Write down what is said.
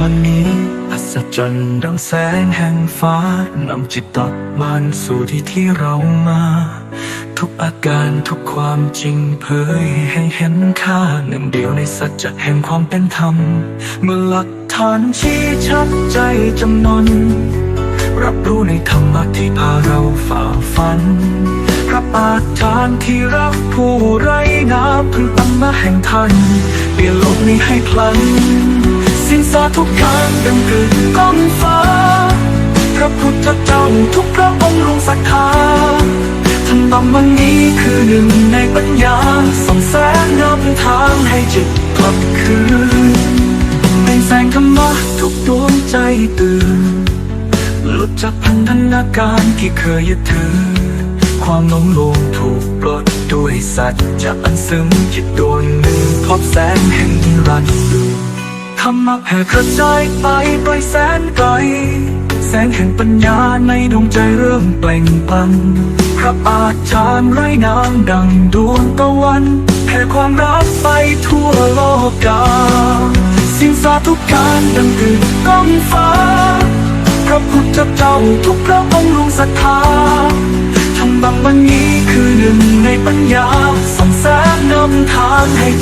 มันนี้อัศจรรย์ดังแสงแห่งฟ้านำจิตตักมันสู่ที่ที่เรามา ทุกอาการทุกความจริงเผยให้เห็นค่าหนึ่งเดียวในสัจจะแห่งความเป็นธรรม เมื่อหลักฐานชี้ชัดใจจำนน รับรู้ในธรรมะที่พาเราฝ่าฟันรับอาจารย์ที่รักผู้ไร้น้ำพึ่งตั้งมาแห่งท่านเปลี่ยนโลกนี้ให้พลัน สินสาทุกการดังกึกก้องฟ้า พระพุทธเจ้าทุกพระองค์ลงศรัทธาท่านบำวันนี้คือหนึ่งในปัญญาส่องแสงนำทางให้จิตกลับคืนเป็นแสงธรรมะทุกดวงใจตื่น หลุดจากพันธนาการที่เคยยึดถือ ความหลงลงถูกปลดด้วยสัจจะอันซึ้งจิตดวงหนึ่งพบแสงแห่งรันดร์ ธรรมะแผ่กระจายไปไกลแสนไกล แสงแห่งปัญญาในดวงใจเริ่มเปล่งปลันพระอาจารย์ไร้น้ำดังดวงตะวันแผ่ความรักไปทั่วโลกกาสิ้นสาทุกการดังกึกก้องฟ้า พระพุทธเจ้าทุกพระองค์ลงศรัทธาทำบางวันนี้คือหนึ่งในปัญญาส่องแสงนำทางให้